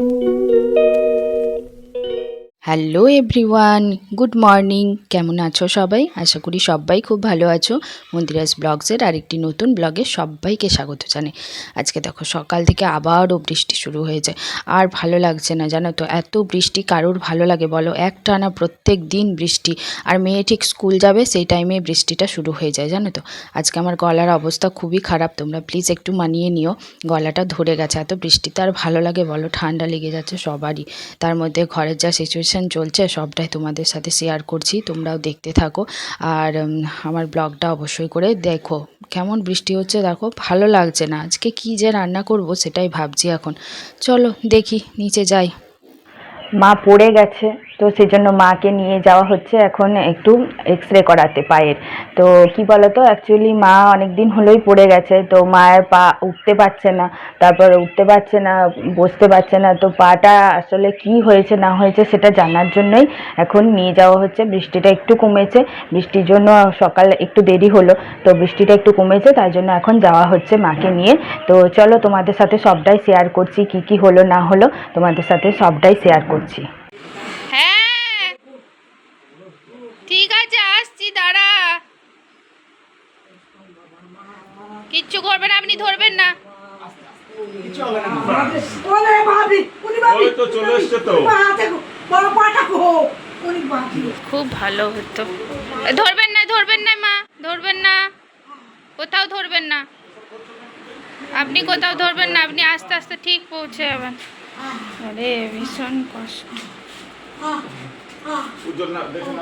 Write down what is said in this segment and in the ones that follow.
Música hello everyone good morning কেমন আছো সবাই? আশা করি সবাই খুব ভালো আছো। মন্দিরাস ব্লগসের আরেকটি নতুন ব্লগে সবাইকে স্বাগত জানাই। আজকে দেখো, সকাল থেকে আবারও বৃষ্টি শুরু হয়েছে। আর ভালো লাগছে না, জানো তো? এত বৃষ্টি, কারোর ভালো লাগে বলো? একটানা প্রত্যেক দিন বৃষ্টি। আর মেয়ে ঠিক স্কুল যাবে, সেই টাইমে বৃষ্টিটা শুরু হয়ে যায়, জানো তো? আজকে আমার গলার অবস্থা খুবই খারাপ। তোমরা প্লিজ একটু মানিয়ে নিও। গলাটা ধরে গেছে। এত বৃষ্টিতে আর ভালো লাগে বলো? ঠান্ডা লেগে যাচ্ছে সবারই। তার মধ্যে ঘরের যা সিচুয়েশান চলছে, সবটাই তোমাদের সাথে শেয়ার করছি, তোমরাও দেখতে থাকো। আর আমার ব্লগটা অবশ্যই করে দেখো। কেমন বৃষ্টি হচ্ছে দেখো, ভালো লাগছে না। আজকে কি যে রান্না করব সেটাই ভাবছি এখন। চলো দেখি, নিচে যাই। মা পড়ে গেছে। তো সেই জন্য মাকে নিয়ে যাওয়া হচ্ছে এখন একটু এক্স রে করাতে পায়ের। তো কি বলতো অ্যাকচুয়ালি মা অনেক দিন হলোই পড়ে গেছে, তো মায়ের পা উঠতে পারছে না, তারপর উঠতে পারছে না, বসতে পারছে না, তো পাটা আসলে কি হয়েছে না হয়েছে সেটা জানার জন্যই এখন নিয়ে যাওয়া হচ্ছে। বৃষ্টিটা একটু কমেছে, বৃষ্টির জন্য সকাল একটু দেরি হলো, তো বৃষ্টিটা একটু কমেছে তাই জন্য এখন যাওয়া হচ্ছে মাকে নিয়ে। তো চলো তোমাদের সাথে সবটাই শেয়ার করছি, কি কি হলো না হলো তোমাদের সাথে সবটাই শেয়ার করছি হ্যাঁ ঠিক আছে আসছি দাঁড়া। কিচ্ছু করবেন না আপনি ধরবেন না। খুব ভালো হতো। ধরবেন না ধরবেন না মা ধরবেন না। কোথাও ধরবেন না। আপনি কোথাও ধরবেন না আপনি আস্তে আস্তে ঠিক পৌঁছে যাবেন। আরে ভীষণ কষ্ট। উজ্জ্বল না দেখে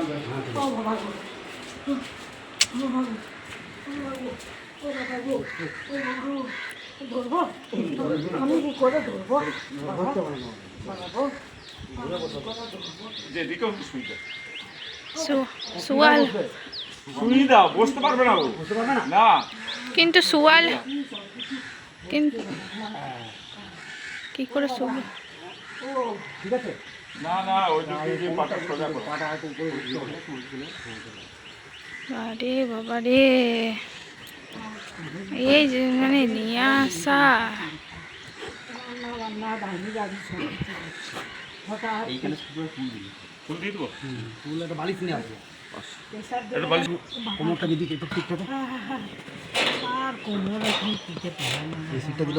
ধরবো আমি কি করে ধরবো বাবা বাবা যেদিকেও শুইতে সুয়াল শুই বসতে পারবে না? ও না। কিন্তু সুয়াল কিন্তু কি করে শুব? না না ওই গিয়ে পাটা সোজা করো। আরে বাবা রে এই যে মানে নিয়ে আসা।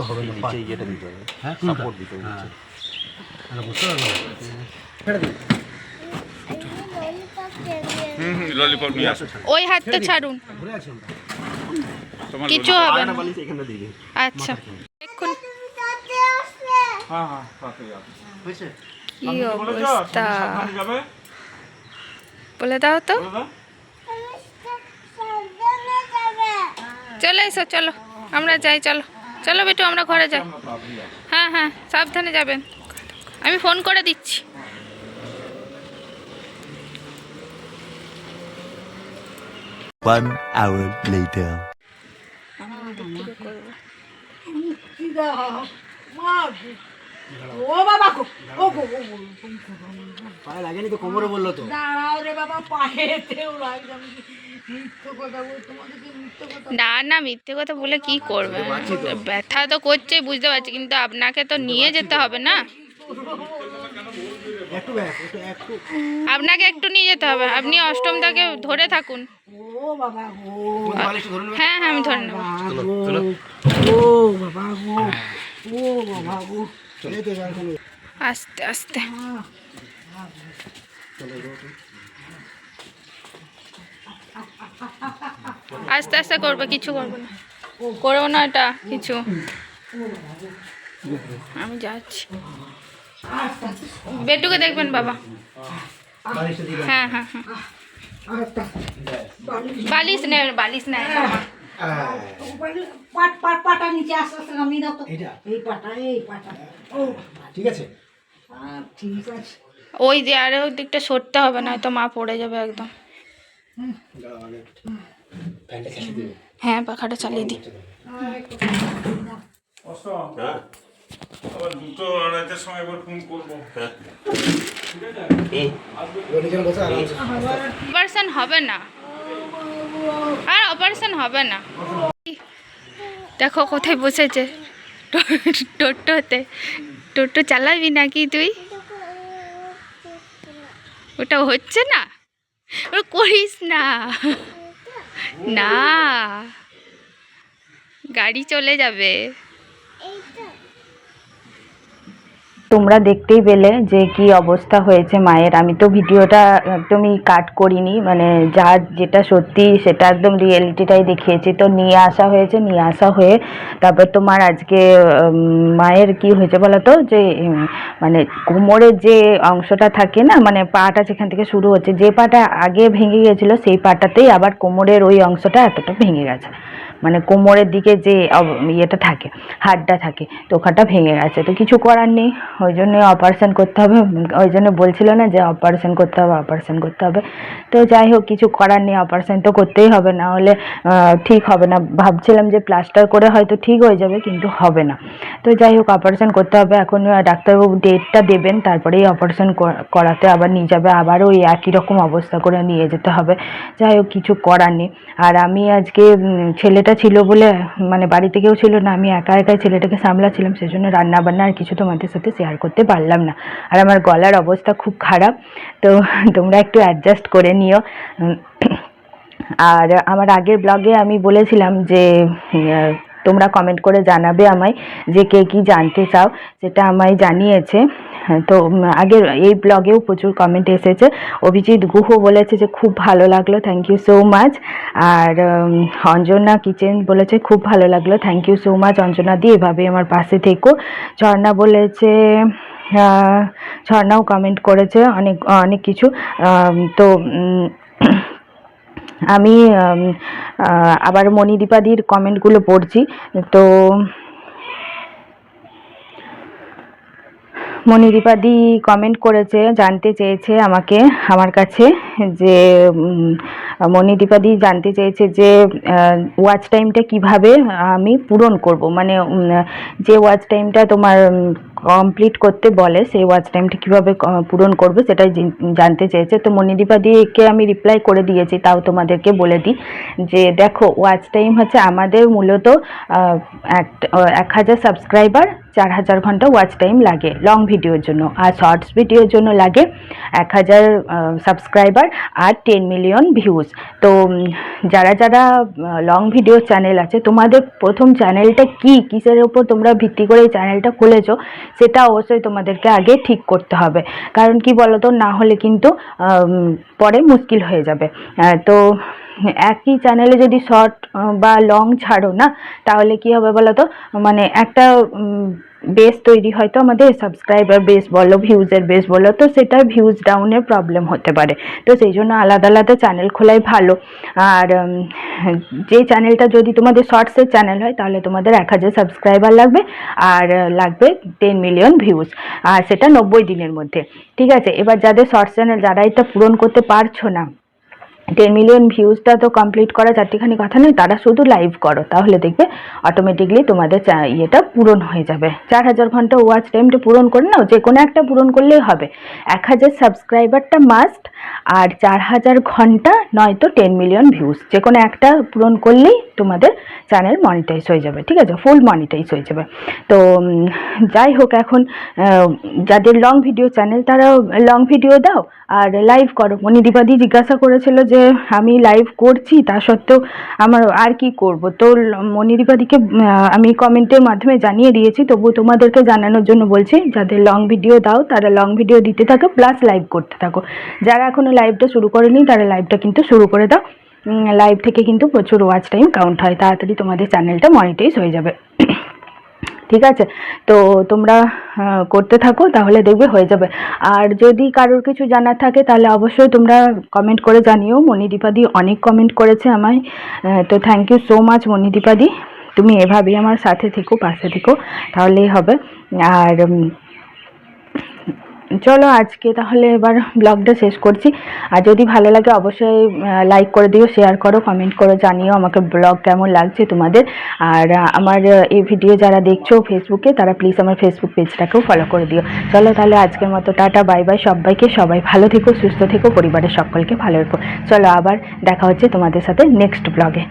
হবে না নিচে ইয়েটা দিতে হবে হ্যাঁ সাপোর্ট দিতে হবে হ্যাঁ আরে বুঝতে পারবে না ছেড়ে দিন হুম হুম ললিপপ নিয়ে আসো। ওই হাতটা ছাড়ুন। ঘুরে আছি আমরা তোমার কিছু হবে না। আচ্ছা। এখন হ্যাঁ হ্যাঁ কি? অবস্থা। বলে দাও তো। চলে এসো চলো। আমরা যাই চলো। চলো বেটু আমরা ঘরে যাই। হ্যাঁ হ্যাঁ সাবধানে যাবেন। আমি ফোন করে দিচ্ছি। One hour later. ও বাবা গো ও গো ও গো তুমি করো না। পায়ে লাগেনি তো কোমরে বলল তো। দাঁড়াও রে বাবা পায়েতেও লাগছে না না মিথ্যে কথা বলে কি করবে? ব্যথা তো করছে বুঝতে পারছি কিন্তু আপনাকে তো নিয়ে যেতে হবে না? আপনাকে একটু নিয়ে যেতে হবে। আপনি অষ্টম অষ্টমটাকে ধরে থাকুন। ও বাবা গো। হ্যাঁ হ্যাঁ আমি ধরে নেব। ও বাবা গো ও বাবা গো। এই তো এবার কোনো আস্তে আস্তে। আস্তে আস্তে করবে কিছু করবে না। করব না এটা কিছু। আমি যাচ্ছি। বেটুকে দেখবেন বাবা। হ্যাঁ হ্যাঁ হ্যাঁ। বালিশ নেই বালিশ নেই পাট নিচে ওই যে আরে ওই দিকটা সরতে হবে না তো মা পড়ে যাবে একদম। হ্যাঁ পাখাটা চালিয়ে দিই। অষ্টম আবার দুটো আড়াইটার সময় একবার ফোন করব। অপারেশন হবে না। আর অপারেশন হবে না। দেখো কোথায় বসেছে। টোটোতে। টোটো চালাবি নাকি তুই? ওটা হচ্ছে না? ওটা করিস না। না। গাড়ি চলে যাবে। তোমরা দেখতেই পেলে যে কি অবস্থা হয়েছে মায়ের। আমি তো ভিডিওটা একদমই কাট করিনি মানে যা যেটা সত্যি সেটা একদম রিয়েলিটিটাই দেখিয়েছি। তো নিয়ে আসা হয়েছে, নিয়ে আসা হয়ে তারপর তোমার আজকে মায়ের কি হয়েছে বলো তো যে মানে কোমরের যে অংশটা থাকে না মানে পাটা যেখান থেকে শুরু হচ্ছে, যে পাটা আগে ভেঙে গেছিল সেই পাটাতেই আবার কোমরের ওই অংশটা এতটা ভেঙে গেছে। মানে কোমরের দিকে যে ইয়েটা থাকে হাড়টা থাকে তো ওখানটা ভেঙে গেছে। তো কিছু করার নেই ওই জন্য অপারেশন করতে হবে। ওই জন্য বলছিল না যে অপারেশন করতে হবে অপারেশন করতে হবে। তো যাই হোক কিছু করার নেই অপারেশন তো করতেই হবে। না হলে ঠিক হবে না। ভাবছিলাম যে প্লাস্টার করে হয়তো ঠিক হয়ে যাবে কিন্তু হবে না। তো যাই হোক অপারেশন করতে হবে। এখন ডাক্তারবাবু ডেটটা দেবেন তারপরেই অপারেশন করাতে আবার নিয়ে যাবে। আবারও ওই একই রকম অবস্থা করে নিয়ে যেতে হবে। যাই হোক কিছু করার নেই। আর আমি আজকে উম, ছেলেটা ছিল বলে মানে বাড়িতে কেউ ছিল না, আমি একা একাই ছেলেটাকে সামলাচ্ছিলাম, সেজন্য রান্না বান্না আর কিছু তোমাদের সাথে শেয়ার করতে পারলাম না। আর আমার গলার অবস্থা খুব খারাপ, তো তোমরা একটু অ্যাডজাস্ট করে নিও। আর আমার আগের ব্লগে আমি বলেছিলাম যে তোমরা কমেন্ট করে জানাবে আমায় যে কে কি জানতে চাও, সেটা আমায় জানিয়েছে। তো আগের এই ব্লগেও প্রচুর কমেন্ট এসেছে। অভিজিৎ গুহ বলেছে যে, খুব ভালো লাগল থ্যাংক ইউ সো মাচ আর অঞ্জনা কিচেন বলেছে, খুব ভালো লাগল thank you so much Anjana di এভাবে আমার পাশে থেকো। ঝর্ণা বলেছে ঝর্ণাও কমেন্ট করেছে অনেক অনেক কিছু। তো আমি আবার মণিদীপাদির কমেন্টগুলো পড়ছি। তো মণিদীপাদি কমেন্ট করেছে জানতে চেয়েছে আমাকে আমার কাছে যে উম, মণিদীপাদি জানতে চেয়েছে যে ওয়াচ টাইমটা কীভাবে আমি পূরণ করব। মানে যে ওয়াচ টাইমটা তোমার কমপ্লিট করতে বলে সেই ওয়াচ টাইমটা কীভাবে পূরণ করবে সেটাই জানতে চেয়েছে। তো মণিদীপাদিকে আমি রিপ্লাই করে দিয়েছি তাও তোমাদেরকে বলে দিই যে দেখো ওয়াচ টাইম হচ্ছে আমাদের মূলত এক হাজার সাবস্ক্রাইবার চার হাজার ঘণ্টা ওয়াচ টাইম লাগে লং ভিডিওর জন্য, আর শর্টস ভিডিওর জন্য লাগে এক হাজার সাবস্ক্রাইবার আর টেন মিলিয়ন ভিউজ তো যারা যারা লং ভিডিও চ্যানেল আছে, তোমাদের প্রথম চ্যানেলটা কি? কিসের ওপর তোমরা ভিত্তি করে এই চ্যানেলটা খুলেছো? সেটা অবশ্যই তোমাদেরকে আগে ঠিক করতে হবে। কারণ কি বলতো? না হলে কিন্তু পরে মুশকিল হয়ে যাবে। তো একই চ্যানেলে যদি শর্ট বা লং ছাড়ো না, তাহলে কি হবে বলো তো মানে একটা বেস তৈরি হয়তো আমাদের সাবস্ক্রাইবার বেস বলো ভিউজের বেস বলো, তো সেটার ভিউজ ডাউনের প্রবলেম হতে পারে। তো সেই জন্য আলাদা আলাদা চ্যানেল খোলাই ভালো। আর যে চ্যানেলটা যদি তোমাদের শর্টসের চ্যানেল হয়, তাহলে তোমাদের এক হাজার সাবস্ক্রাইবার লাগবে, আর, লাগবে টেন মিলিয়ন ভিউজ আর সেটা নব্বই দিনের মধ্যে। ঠিক আছে? এবার যাদের শর্টস চ্যানেল যারা এটা পূরণ করতে পারছ না টেন মিলিয়ন ভিউজটা তো কমপ্লিট করা চারটিখানি কথা নয়, তারা শুধু লাইভ করো, তাহলে দেখবে অটোমেটিকলি তোমাদের ইয়েটা পূরণ হয়ে যাবে। চার হাজার ঘণ্টা ওয়াচ টাইমটা পূরণ করে নাও, যে কোনো একটা পূরণ করলেই হবে। এক হাজার সাবস্ক্রাইবারটা মাস্ট আর চার হাজার ঘণ্টা নয়তো টেন মিলিয়ন ভিউজ যে কোনো একটা পূরণ করলেই তোমাদের চ্যানেল মনিটাইজ হয়ে যাবে, ঠিক আছে? ফুল মনিটাইজ হয়ে যাবে। তো যাই হোক এখন যাদের লং ভিডিও চ্যানেল তারা লং ভিডিও দাও, আর লাইভ করো। মণিদীপাদি জিজ্ঞাসা করেছিল যে আমি লাইভ করছি, তা সত্ত্বেও আমার আর কি করব? তো মণিদীপাদিকে আমি কমেন্টের মাধ্যমে জানিয়ে দিয়েছি, তবু তোমাদেরকে জানানোর জন্য বলছি, যাদের লং ভিডিও দাও, তারা লং ভিডিও দিতে থাকো প্লাস লাইভ করতে থাকো। যারা এখনও লাইভটা শুরু করেনি, তারা লাইভটা কিন্তু শুরু করে দাও। লাইভ থেকে কিন্তু প্রচুর ওয়াচ টাইম কাউন্ট হয়। তাড়াতাড়ি তোমাদের চ্যানেলটা মনিটাইজ হয়ে যাবে। ঠিক আছে? তো তোমরা করতে থাকো, তাহলে দেখবে হয়ে যাবে। আর যদি কারোর কিছু জানার থাকে, তাহলে অবশ্যই তোমরা কমেন্ট করে জানিও। মণিদীপাদি অনেক কমেন্ট করেছে আমায়। তো থ্যাংক ইউ সো মাচ মণিদীপাদি। তুমি এভাবেই আমার সাথে থেকো, পাশে থেকো, তাহলেই হবে। আর চলো আজকে তাহলে এবার ব্লগটা শেষ করছি। আর যদি ভালো লাগে অবশ্যই লাইক করে দিও শেয়ার করো কমেন্ট করো, জানিও আমাকে ব্লগ কেমন লাগছে তোমাদের। আর আমার এই ভিডিও যারা দেখছ ফেসবুকে তারা প্লিজ আমার ফেসবুক পেজটাকেও ফলো করে দিও। চলো তাহলে আজকের মতো টাটা বাই বাই সবাইকে। সবাই ভালো থেকো, সুস্থ থেকো, পরিবারের সকলকে ভালো রেখো। চলো আবার দেখা হচ্ছে তোমাদের সাথে নেক্সট ব্লগে